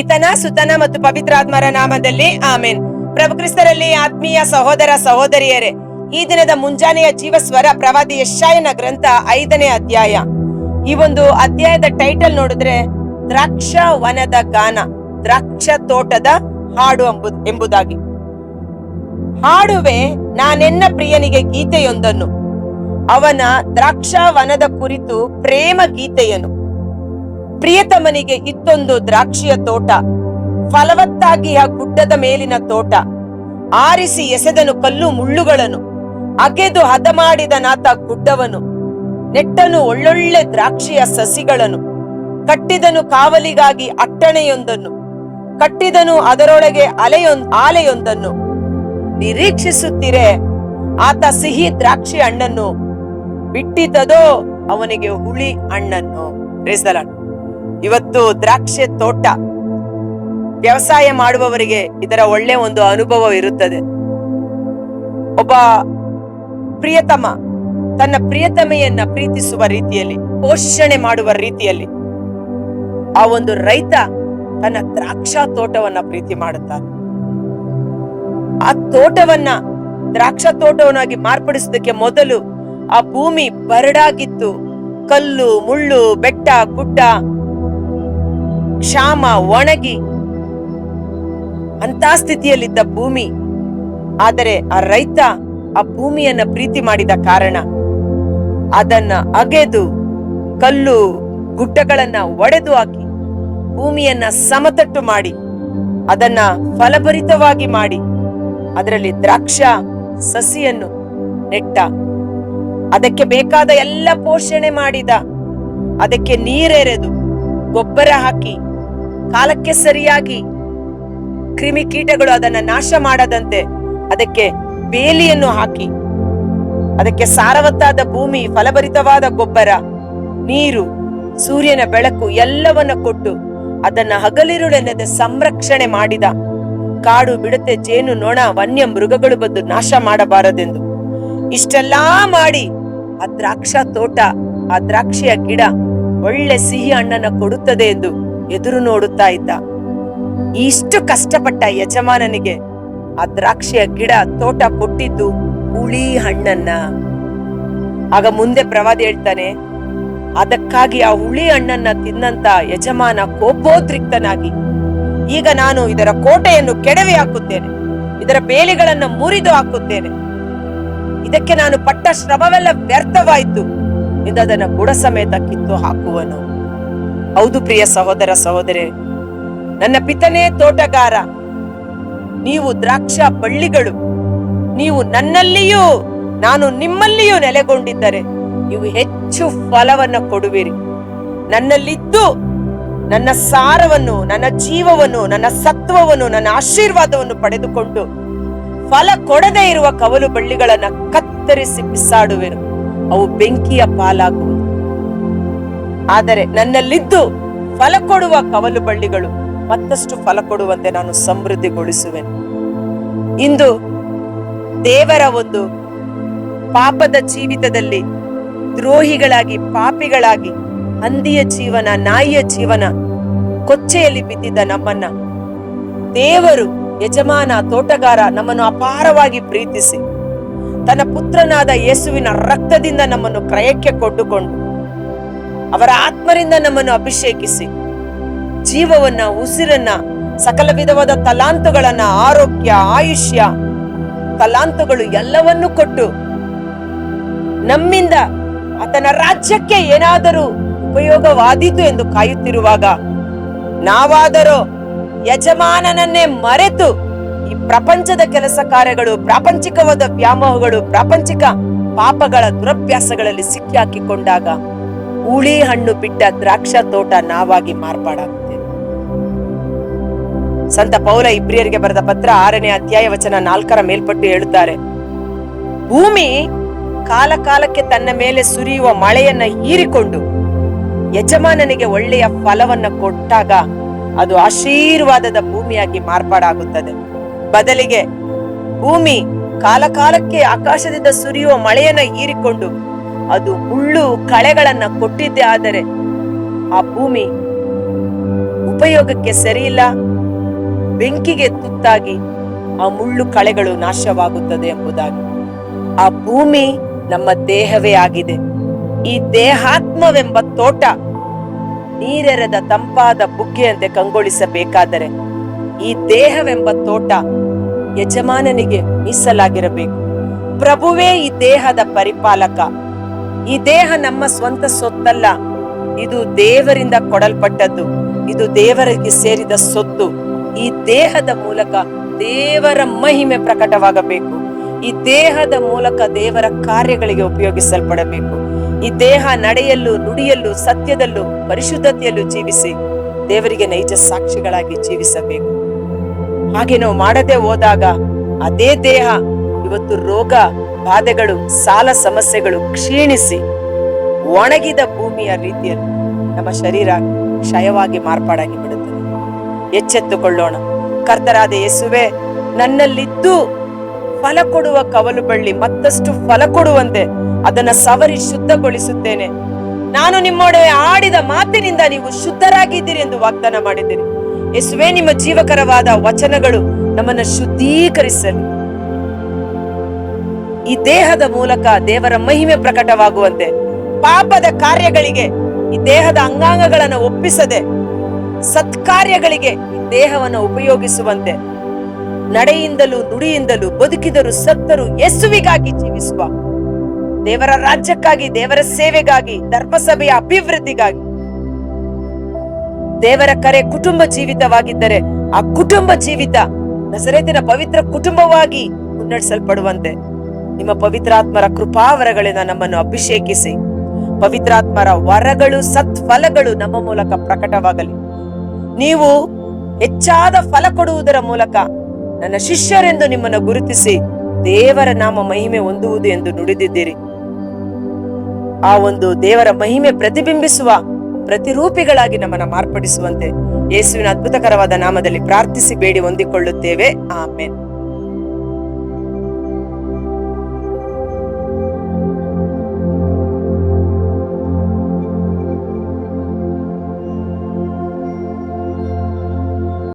ಪಿತನ, ಸುತನ ಮತ್ತು ಪವಿತ್ರಾತ್ಮರ ನಾಮದಲ್ಲಿ ಆಮೇನ್. ಪ್ರಭು ಕ್ರಿಸ್ತರಲ್ಲಿ ಆತ್ಮೀಯ ಸಹೋದರ ಸಹೋದರಿಯರೇ, ಈ ದಿನದ ಮುಂಜಾನೆಯ ಜೀವಸ್ವರ ಪ್ರವಾದಿ ಯಶಾಯನ ಗ್ರಂಥ ಐದನೇ ಅಧ್ಯಾಯ. ಈ ಒಂದು ಅಧ್ಯಾಯದ ಟೈಟಲ್ ನೋಡಿದ್ರೆ ದ್ರಾಕ್ಷ ವನದ ಗಾನ ದ್ರಾಕ್ಷ ತೋಟದ ಹಾಡು ಎಂಬುದ್ ಎಂಬುದಾಗಿ. ಹಾಡುವೆ, ನಾನೆನ್ನ ಪ್ರಿಯನಿಗೆ ಗೀತೆಯೊಂದನ್ನು. ಅವನ ದ್ರಾಕ್ಷ ವನದ ಕುರಿತು ಪ್ರೇಮ ಗೀತೆಯನು. ಪ್ರಿಯತಮನಿಗೆ ಇತ್ತೊಂದು ದ್ರಾಕ್ಷಿಯ ತೋಟ, ಫಲವತ್ತಾಗಿ ಆ ಗುಡ್ಡದ ಮೇಲಿನ ತೋಟ. ಆರಿಸಿ ಎಸೆದನು ಕಲ್ಲು ಮುಳ್ಳುಗಳನ್ನು, ಅಗೆದು ಹದ ಮಾಡಿದನಾತ ಗುಡ್ಡವನು. ನೆಟ್ಟನು ಒಳ್ಳೊಳ್ಳೆ ದ್ರಾಕ್ಷಿಯ ಸಸಿಗಳನ್ನು, ಕಟ್ಟಿದನು ಕಾವಲಿಗಾಗಿ ಅಟ್ಟಣೆಯೊಂದನ್ನು, ಕಟ್ಟಿದನು ಅದರೊಳಗೆ ಅಲೆಯೊಂದ್, ಆಲೆಯೊಂದನ್ನು. ನಿರೀಕ್ಷಿಸುತ್ತಿರೆ, ಆತ ಸಿಹಿ ದ್ರಾಕ್ಷಿ ಹಣ್ಣನ್ನು ಬಿಟ್ಟಿದ್ದದೋ ಅವನಿಗೆ ಹುಳಿ ಹಣ್ಣನ್ನು. ಇವತ್ತು ದ್ರಾಕ್ಷಿ ತೋಟ. ವ್ಯವಸಾಯ ಮಾಡುವವರಿಗೆ ಇದರ ಒಳ್ಳೆ ಒಂದು ಅನುಭವ ಇರುತ್ತದೆ. ಒಬ್ಬ ಪ್ರಿಯತಮ, ತನ್ನ ಪ್ರಿಯತಮೆಯನ್ನ ಪ್ರೀತಿಸುವ ರೀತಿಯಲ್ಲಿ, ಪೋಷಣೆ ಮಾಡುವ ರೀತಿಯಲ್ಲಿ, ಆ ಒಂದು ರೈತ ತನ್ನ ದ್ರಾಕ್ಷಾ ತೋಟವನ್ನ ಪ್ರೀತಿ ಮಾಡುತ್ತಾನೆ. ಆ ತೋಟವನ್ನ, ದ್ರಾಕ್ಷಾ ತೋಟವನ್ನಾಗಿ ಮಾರ್ಪಡಿಸೋದಕ್ಕೆ ಮೊದಲು ಆ ಭೂಮಿ ಬರಡಾಗಿತ್ತು. ಕಲ್ಲು, ಮುಳ್ಳು, ಬೆಟ್ಟ, ಗುಡ್ಡ ಕ್ಷಾಮ, ಒಣಗಿ ಅಂತ ಸ್ಥಿತಿಯಲ್ಲಿದ್ದ ಭೂಮಿ. ಆದರೆ ಆ ರೈತ ಆ ಭೂಮಿಯನ್ನ ಪ್ರೀತಿ ಮಾಡಿದ ಕಾರಣ ಅದನ್ನ ಅಗೆದು, ಕಲ್ಲು, ಗುಡ್ಡಗಳನ್ನ ಒಡೆದು ಹಾಕಿ ಭೂಮಿಯನ್ನ ಸಮತಟ್ಟು ಮಾಡಿ, ಅದನ್ನ ಫಲಭರಿತವಾಗಿ ಮಾಡಿ, ಅದರಲ್ಲಿ ದ್ರಾಕ್ಷ, ಸಸಿಯನ್ನು ನೆಟ್ಟ. ಅದಕ್ಕೆ ಬೇಕಾದ ಎಲ್ಲ ಪೋಷಣೆ ಮಾಡಿದ. ಅದಕ್ಕೆ ನೀರೆರೆದು, ಗೊಬ್ಬರ ಹಾಕಿ ಕಾಲಕ್ಕೆ ಸರಿಯಾಗಿ ಕ್ರಿಮಿಕೀಟಗಳು ಅದನ್ನ ನಾಶ ಮಾಡದಂತೆ ಅದಕ್ಕೆ ಬೇಲಿಯನ್ನು ಹಾಕಿ, ಅದಕ್ಕೆ ಸಾರವತ್ತಾದ ಭೂಮಿ, ಫಲಭರಿತವಾದ ಗೊಬ್ಬರ, ನೀರು, ಸೂರ್ಯನ ಬೆಳಕು ಎಲ್ಲವನ್ನ ಕೊಟ್ಟು ಅದನ್ನ ಹಗಲಿರುಳೆನ್ನದೆ ಸಂರಕ್ಷಣೆ ಮಾಡಿದ ಕಾಡು ಬಿಡತೆ ಜೇನು ನೊಣ ವನ್ಯ ಮೃಗಗಳು ಬಂದು ನಾಶ ಮಾಡಬಾರದೆಂದು. ಇಷ್ಟೆಲ್ಲಾ ಮಾಡಿ ಆ ದ್ರಾಕ್ಷ ತೋಟ, ಆ ದ್ರಾಕ್ಷಿಯ ಗಿಡ ಒಳ್ಳೆ ಸಿಹಿ ಹಣ್ಣನ್ನ ಕೊಡುತ್ತದೆ ಎಂದು ಎದುರು ನೋಡುತ್ತಾ ಇದ್ದ. ಇಷ್ಟು ಕಷ್ಟಪಟ್ಟ ಯಜಮಾನನಿಗೆ ಆ ದ್ರಾಕ್ಷಿಯ ಗಿಡ, ತೋಟ ಕೊಟ್ಟಿದ್ದು ಹುಳಿ ಹಣ್ಣನ್ನ. ಆಗ ಮುಂದೆ ಪ್ರವಾದಿ ಹೇಳ್ತಾನೆ, ಅದಕ್ಕಾಗಿ ಆ ಹುಳಿ ಹಣ್ಣನ್ನ ತಿನ್ನಂತ ಯಜಮಾನ ಕೋಪೋದ್ರಿಕ್ತನಾಗಿ ಈಗ ನಾನು ಇದರ ಕೋಟೆಯನ್ನು ಕೆಡವಿ ಹಾಕುತ್ತೇನೆ, ಇದರ ಬೇಲಿಗಳನ್ನು ಮುರಿದು ಹಾಕುತ್ತೇನೆ. ಇದಕ್ಕೆ ನಾನು ಪಟ್ಟ ಶ್ರಮವೆಲ್ಲ ವ್ಯರ್ಥವಾಯಿತು. ಎಂದು ಅದನ್ನ ಬುಡ ಸಮೇತ ಕಿತ್ತು ಹಾಕುವನು. ಹೌದು ಪ್ರಿಯ ಸಹೋದರ ಸಹೋದರಿ. ನನ್ನ ಪಿತನೇ ತೋಟಗಾರ. ನೀವು ದ್ರಾಕ್ಷ ಬಳ್ಳಿಗಳು. ನೀವು ನನ್ನಲ್ಲಿಯೂ, ನಾನು ನಿಮ್ಮಲ್ಲಿಯೂ ನೆಲೆಗೊಂಡಿದ್ದರೆ ನೀವು ಹೆಚ್ಚು ಫಲವನ್ನ ಕೊಡುವಿರಿ. ನನ್ನಲ್ಲಿದ್ದು, ನನ್ನ ಸಾರವನ್ನು, ನನ್ನ ಜೀವವನ್ನು, ನನ್ನ ಸತ್ವವನ್ನು, ನನ್ನ ಆಶೀರ್ವಾದವನ್ನು ಪಡೆದುಕೊಂಡು ಫಲ ಕೊಡದೇ ಇರುವ ಕವಲು ಬಳ್ಳಿಗಳನ್ನ ಕತ್ತರಿಸಿ ಬಿಸಾಡುವೆನು. ಅವು ಬೆಂಕಿಯ ಪಾಲಾಗುವುದು. ಆದರೆ ನನ್ನಲ್ಲಿದ್ದು ಫಲ ಕೊಡುವ ಕವಲು ಬಳ್ಳಿಗಳು ಮತ್ತಷ್ಟು ಫಲ ಕೊಡುವಂತೆ ನಾನು ಸಮೃದ್ಧಿಗೊಳಿಸುವೆನು. ಇಂದು ದೇವರ ಒಂದು ಪಾಪದ ಜೀವಿತದಲ್ಲಿ ದ್ರೋಹಿಗಳಾಗಿ, ಪಾಪಿಗಳಾಗಿ, ಹಂದಿಯ ಜೀವನ, ನಾಯಿಯ ಜೀವನ, ಕೊಚ್ಚೆಯಲ್ಲಿ ಬಿದ್ದಿದ್ದ ನಮ್ಮನ್ನ ದೇವರು, ಯಜಮಾನ, ತೋಟಗಾರ ನಮ್ಮನ್ನು ಅಪಾರವಾಗಿ ಪ್ರೀತಿಸಿ, ತನ್ನ ಪುತ್ರನಾದ ಯೇಸುವಿನ ರಕ್ತದಿಂದ ನಮ್ಮನ್ನು ಕ್ರಯಕ್ಕೆ ಕೊಂಡುಕೊಂಡು ಅವರ ಆತ್ಮರಿಂದ ನಮ್ಮನ್ನು ಅಭಿಷೇಕಿಸಿ. ಜೀವವನ್ನ, ಉಸಿರನ್ನ, ಸಕಲ ವಿಧವಾದ ತಲಾಂತುಗಳನ್ನ, ಆರೋಗ್ಯ, ಆಯುಷ್ಯ, ತಲಾಂತುಗಳು ಎಲ್ಲವನ್ನೂ ಕೊಟ್ಟು ನಮ್ಮಿಂದ ಆತನ ರಾಜ್ಯಕ್ಕೆ ಏನಾದರೂ ಉಪಯೋಗವಾದೀತು ಎಂದು ಕಾಯುತ್ತಿರುವಾಗ ನಾವಾದರೂ ಯಜಮಾನನನ್ನೇ ಮರೆತು ಈ ಪ್ರಪಂಚದ ಕೆಲಸ ಕಾರ್ಯಗಳು, ಪ್ರಾಪಂಚಿಕವಾದ ವ್ಯಾಮೋಹಗಳು, ಪ್ರಾಪಂಚಿಕ ಪಾಪಗಳ ದುರಭ್ಯಾಸಗಳಲ್ಲಿ ಸಿಕ್ಕಿ ಹಾಕಿಕೊಂಡಾಗ ಹುಳಿ ಹಣ್ಣು ಬಿಟ್ಟ ದ್ರಾಕ್ಷ ತೋಟ ನಾವಾಗಿ ಮಾರ್ಪಾಡಾಗುತ್ತೆ. ಸಂತ ಪೌಲ ಇಬ್ರಿಯರಿಗೆ ಬರೆದ ಪತ್ರ ಆರನೇ ಅಧ್ಯಾಯ ವಚನ ನಾಲ್ಕರ ಮೇಲ್ಪಟ್ಟು ಹೇಳುತ್ತಾರೆ, ಭೂಮಿ ಕಾಲ ಕಾಲಕ್ಕೆ ತನ್ನ ಮೇಲೆ ಸುರಿಯುವ ಮಳೆಯನ್ನ ಹೀರಿಕೊಂಡು ಯಜಮಾನನಿಗೆ ಒಳ್ಳೆಯ ಫಲವನ್ನ ಕೊಟ್ಟಾಗ ಅದು ಆಶೀರ್ವಾದದ ಭೂಮಿಯಾಗಿ ಮಾರ್ಪಾಡಾಗುತ್ತದೆ. ಬದಲಿಗೆ ಭೂಮಿ ಕಾಲಕಾಲಕ್ಕೆ ಆಕಾಶದಿಂದ ಸುರಿಯುವ ಮಳೆಯನ್ನ ಹೀರಿಕೊಂಡು ಅದು ಮುಳ್ಳು ಕಳೆಗಳನ್ನ ಕೊಟ್ಟಿದ್ದೆ, ಆದರೆ ಆ ಭೂಮಿ ಉಪಯೋಗಕ್ಕೆ ಸರಿಯಿಲ್ಲ. ಬೆಂಕಿಗೆ ತುತ್ತಾಗಿ ಆ ಮುಳ್ಳು ಕಳೆಗಳು ನಾಶವಾಗುತ್ತದೆ ಎಂಬುದಾಗಿ. ಆ ಭೂಮಿ ನಮ್ಮ ದೇಹವೇ ಆಗಿದೆ. ಈ ದೇಹಾತ್ಮವೆಂಬ ತೋಟ ನೀರೆರೆದ ತಂಪಾದ ಬುಗ್ಗೆಯಂತೆ ಕಂಗೊಳಿಸಬೇಕಾದರೆ ಈ ದೇಹವೆಂಬ ತೋಟ ಯಜಮಾನನಿಗೆ ಮೀಸಲಾಗಿರಬೇಕು. ಪ್ರಭುವೇ ಈ ದೇಹದ ಪರಿಪಾಲಕ. ಈ ದೇಹ ನಮ್ಮ ಸ್ವಂತ ಸೊತ್ತಲ್ಲ. ಇದು ದೇವರಿಂದ ಕೊಡಲ್ಪಟ್ಟದ್ದು. ಇದು ದೇವರಿಗೆ ಸೇರಿದ ಸೊತ್ತು. ಈ ದೇಹದ ಮೂಲಕ ದೇವರ ಮಹಿಮೆ ಪ್ರಕಟವಾಗಬೇಕು. ಈ ದೇಹದ ಮೂಲಕ ದೇವರ ಕಾರ್ಯಗಳಿಗೆ ಉಪಯೋಗಿಸಲ್ಪಡಬೇಕು. ಈ ದೇಹ ನಡೆಯಲ್ಲೂ, ನುಡಿಯಲ್ಲೂ, ಸತ್ಯದಲ್ಲೂ, ಪರಿಶುದ್ಧತೆಯಲ್ಲೂ ಜೀವಿಸಿ ದೇವರಿಗೆ ನೈಜ ಸಾಕ್ಷಿಗಳಾಗಿ ಜೀವಿಸಬೇಕು. ಹಾಗೆ ನಾವು ಮಾಡದೆ ಹೋದಾಗ ಅದೇ ದೇಹ ಇವತ್ತು ರೋಗ, ಬಾಧೆಗಳು, ಸಾಲ ಸಮಸ್ಯೆಗಳು ಕ್ಷೀಣಿಸಿ ಒಣಗಿದ ಭೂಮಿಯ ರೀತಿಯಲ್ಲಿ ನಮ್ಮ ಶರೀರ ಕ್ಷಯವಾಗಿ ಮಾರ್ಪಾಡಾಗಿ ಬಿಡುತ್ತದೆ. ಎಚ್ಚೆತ್ತುಕೊಳ್ಳೋಣ. ಕರ್ತರಾದ ಯೇಸುವೆ, ನನ್ನಲ್ಲಿದ್ದು ಫಲ ಕೊಡುವ ಕವಲು ಬಳ್ಳಿ ಮತ್ತಷ್ಟು ಫಲ ಕೊಡುವಂತೆ ಅದನ್ನ ಸವರಿ ಶುದ್ಧಗೊಳಿಸುತ್ತೇನೆ. ನಾನು ನಿಮ್ಮೊಡೆ ಆಡಿದ ಮಾತಿನಿಂದ ನೀವು ಶುದ್ಧರಾಗಿದ್ದೀರಿ ಎಂದು ವಾಗ್ದಾನ ಮಾಡಿದ್ದೀರಿ. ಯೇಸುವೆ, ನಿಮ್ಮ ಜೀವಕರವಾದ ವಚನಗಳು ನಮ್ಮನ್ನ ಶುದ್ಧೀಕರಿಸಲು. ಈ ದೇಹದ ಮೂಲಕ ದೇವರ ಮಹಿಮೆ ಪ್ರಕಟವಾಗುವಂತೆ ಪಾಪದ ಕಾರ್ಯಗಳಿಗೆ ಈ ದೇಹದ ಅಂಗಾಂಗಗಳನ್ನು ಒಪ್ಪಿಸದೆ ಸತ್ಕಾರ್ಯಗಳಿಗೆ ಈ ದೇಹವನ್ನು ಉಪಯೋಗಿಸುವಂತೆ ನಡೆಯಿಂದಲೂ ನುಡಿಯಿಂದಲೂ ಬದುಕಿದರು ಸತ್ತರು ಯೇಸುವಿಗಾಗಿ ಜೀವಿಸುವ ದೇವರ ರಾಜ್ಯಕ್ಕಾಗಿ, ದೇವರ ಸೇವೆಗಾಗಿ, ಧರ್ಮಸಭೆಯ ಅಭಿವೃದ್ಧಿಗಾಗಿ, ದೇವರ ಕರೆ ಕುಟುಂಬ ಜೀವಿತವಾಗಿದ್ದರೆ ಆ ಕುಟುಂಬ ಜೀವಿತ ನಸರೇತಿನ ಪವಿತ್ರ ಕುಟುಂಬವಾಗಿ ಮುನ್ನಡೆಸಲ್ಪಡುವಂತೆ. ನಿಮ್ಮ ಪವಿತ್ರಾತ್ಮರ ಕೃಪಾವರಗಳಿಂದ ನಮ್ಮನ್ನು ಅಭಿಷೇಕಿಸಿ. ಪವಿತ್ರಾತ್ಮರ ವರಗಳು, ಸತ್ಫಲಗಳು ನಮ್ಮ ಮೂಲಕ ಪ್ರಕಟವಾಗಲಿ. ನೀವು ಹೆಚ್ಚಾದ ಫಲ ಕೊಡುವುದರ ಮೂಲಕ ನನ್ನ ಶಿಷ್ಯರೆಂದು ನಿಮ್ಮನ್ನು ಗುರುತಿಸಿ ದೇವರ ನಾಮ ಮಹಿಮೆ ಹೊಂದುವುದು ಎಂದು ನುಡಿದಿದ್ದೀರಿ. ಆ ಒಂದು ದೇವರ ಮಹಿಮೆ ಪ್ರತಿಬಿಂಬಿಸುವ ಪ್ರತಿರೂಪಿಗಳಾಗಿ ನಮ್ಮನ್ನು ಮಾರ್ಪಡಿಸುವಂತೆ ಯೇಸುವಿನ ಅದ್ಭುತಕರವಾದ ನಾಮದಲ್ಲಿ ಪ್ರಾರ್ಥಿಸಿ ಬೇಡಿ, ಹೊಂದಿಕೊಳ್ಳುತ್ತೇವೆ. ಆಮೇನ್.